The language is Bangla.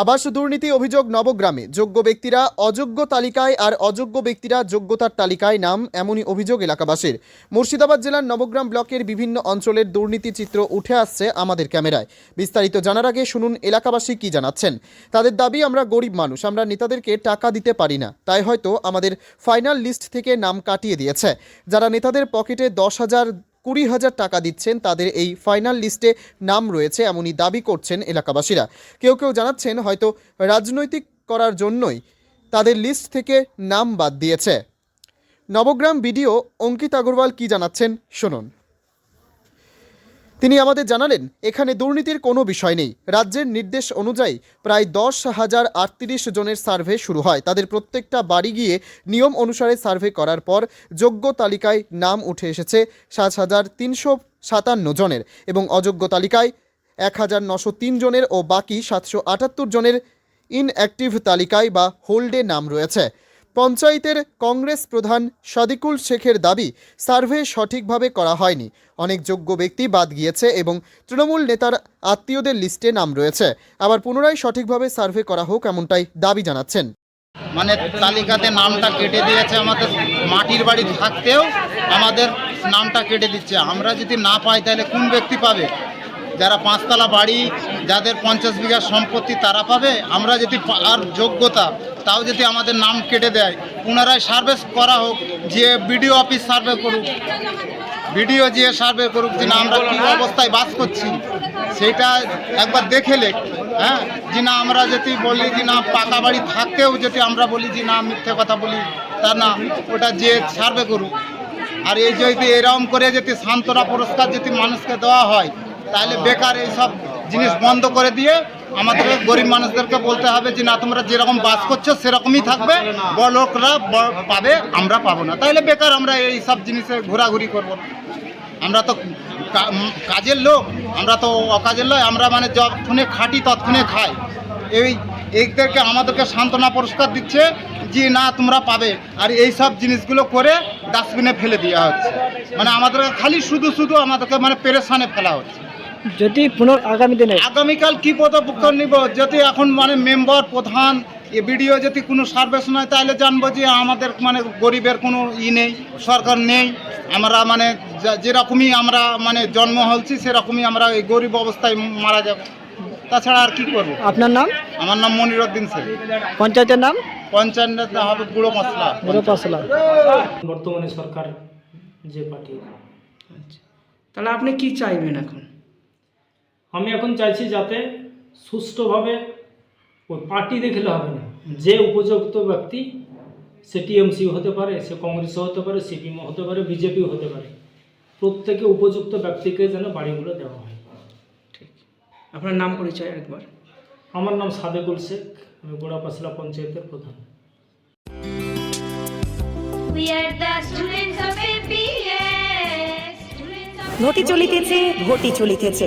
আবাস দুর্নীতি অভিযোগ নবগ্রামে। যোগ্য ব্যক্তিরা অযোগ্য তালিকায় আর অযোগ্য ব্যক্তিরা যোগ্যতার তালিকায় নাম, এমনই অভিযোগ এলাকাবাসীর। মুর্শিদাবাদ জেলার নবগ্রাম ব্লকের বিভিন্ন অঞ্চলের দুর্নীতি চিত্র উঠে আসছে আমাদের ক্যামেরায়। বিস্তারিত জানার আগে শুনুন এলাকাবাসী কি জানাচ্ছেন। তাদের দাবি, আমরা গরিব মানুষ, আমরা নেতাদেরকে টাকা দিতে পারি না। তাই হয়তো আমাদের ফাইনাল লিস্ট থেকে নাম কাটিয়ে দিয়েছে। যারা নেতাদের পকেটে দশ হাজার কুড়ি হাজার টাকা দিচ্ছেন, তাদের এই ফাইনাল লিস্টে নাম রয়েছে এমনই দাবি করছেন এলাকাবাসীরা। কেউ কেউ জানাচ্ছেন হয়তো রাজনৈতিক করার জন্যই তাদের লিস্ট থেকে নাম বাদ দিয়েছে। নবগ্রাম বিডিও অঙ্কিত আগরওয়াল কি জানাচ্ছেন, শুনুন। তিনি আমাদের জানালেন, এখানে দুর্নীতির কোনো বিষয় নেই। রাজ্যের নির্দেশ অনুযায়ী প্রায় দশ হাজার আটত্রিশ জনের সার্ভে শুরু হয়। তাদের প্রত্যেকটা বাড়ি গিয়ে নিয়ম অনুসারে সার্ভে করার পর যোগ্য তালিকায় নাম উঠে এসেছে সাত হাজার তিনশো সাতান্ন জনের এবং অযোগ্য তালিকায় এক হাজার নশো তিন জনের ও বাকি সাতশো আটাত্তর জনের ইনঅ্যাক্টিভ তালিকায় বা হোল্ডে নাম রয়েছে। পঞ্চায়েতের কংগ্রেস প্রধান সাদিকুল শেখের দাবি, সার্ভে সঠিকভাবে করা হয়নি। অনেক যোগ্য ব্যক্তি বাদ গিয়েছে এবং তৃণমূল নেতার আত্মীয়দের লিস্টে নাম রয়েছে। আবার পুনরায় সঠিকভাবে সার্ভে করা হোক এমনটাই দাবি জানাচ্ছেন। মানে তালিকাতে নামটা কেটে দিয়েছে আমাদের মাটির বাড়ি থাকতেও আমাদের নামটা কেটে দিচ্ছে। আমরা যদি না পাই তাহলে কোন ব্যক্তি পাবে? যারা পাঁচতলা বাড়ি, যাদের পঞ্চাশ বিঘা সম্পত্তি তারা পাবে? আমরা যদি আর যোগ্যতা তাও যদি আমাদের নাম কেটে দেয়, পুনরায় সার্ভে করা হোক, যে বিডিও অফিস সার্ভে করুক ভিডিও যে সার্ভে করুক যে না আমরা কী অবস্থায় বাস করছি সেটা একবার দেখে লেখ হ্যাঁ? যে না, আমরা যদি বলি যে না, পাকা বাড়ি থাকতেও যদি আমরা বলি যে না, মিথ্যে কথা বলি, তা না, ওটা যে সার্ভে করুক। আর এই যদি এরকম করে যদি সান্ত্বনা পুরস্কার যদি মানুষকে দেওয়া হয়, তাহলে বেকার এইসব জিনিস বন্ধ করে দিয়ে আমাদের গরিব মানুষদেরকে বলতে হবে যে, না, তোমরা যেরকম বাস করছ, সেরকমই থাকবে। বড় লোকরা পাবে, আমরা পাবো না। তাহলে বেকার আমরা এই সব জিনিসে ঘোরাঘুরি করব। আমরা তো কাজের লোক, আমরা তো অকাজের লোক, আমরা মানে যতক্ষণে খাটি ততক্ষণে খাই। এই, এইদেরকে আমাদেরকে সান্ত্বনা পুরস্কার দিচ্ছে যে, না, তোমরা পাবে। আর এই সব জিনিসগুলো করে ডাস্টবিনে ফেলে দেওয়া হচ্ছে। মানে আমাদেরকে খালি শুধু শুধু আমাদেরকে মানে পেরেশানে ফেলা হচ্ছে। যদি পুনর আগামী দিনে আগামীকাল কি পদক্ষেপ নিব? যদি এখন মানে মেম্বার প্রধান এ বিডিও যদি কোনো সার্ভিস নয় তাহলে জানব যে আমাদের মানে গরিবের কোনো ই নেই সরকার নেই। আমরা মানে যা- যেরকমই আমরা মানে জন্ম হলছি সেরকমই আমরা এই গরিব অবস্থায় মারা যাব। তাছাড়া আর কি করব? আপনার নাম? আমার নাম মনিরুদ্দিন শেখ। পঞ্চায়েতের নাম? পঞ্চায়েত হবে গুঁড়ো মশলা। বড় পাসলা বর্তমানে সরকার যে পার্টি। তাহলে আপনি কি চাইবেন এখন? আমি এখন চাইছি যাতে সুষ্ঠুভাবে ওই পার্টি দেখলে হবে না। যে উপযুক্ত ব্যক্তি সে টিএমসি হতে পারে সে কংগ্রেসও হতে পারে সিপিএমও হতে পারে বিজেপিও হতে পারে। প্রত্যেকে উপযুক্ত ব্যক্তিকে যেন বাড়িগুলো দেওয়া হয়। ঠিক। আপনার নাম পরিচয় একবার। আমার নাম সাদেকুল শেখ আমি গোড়াপাসলা পঞ্চায়েতের প্রধান। ঘটি চলিতেছে ঘটি চলিতেছে.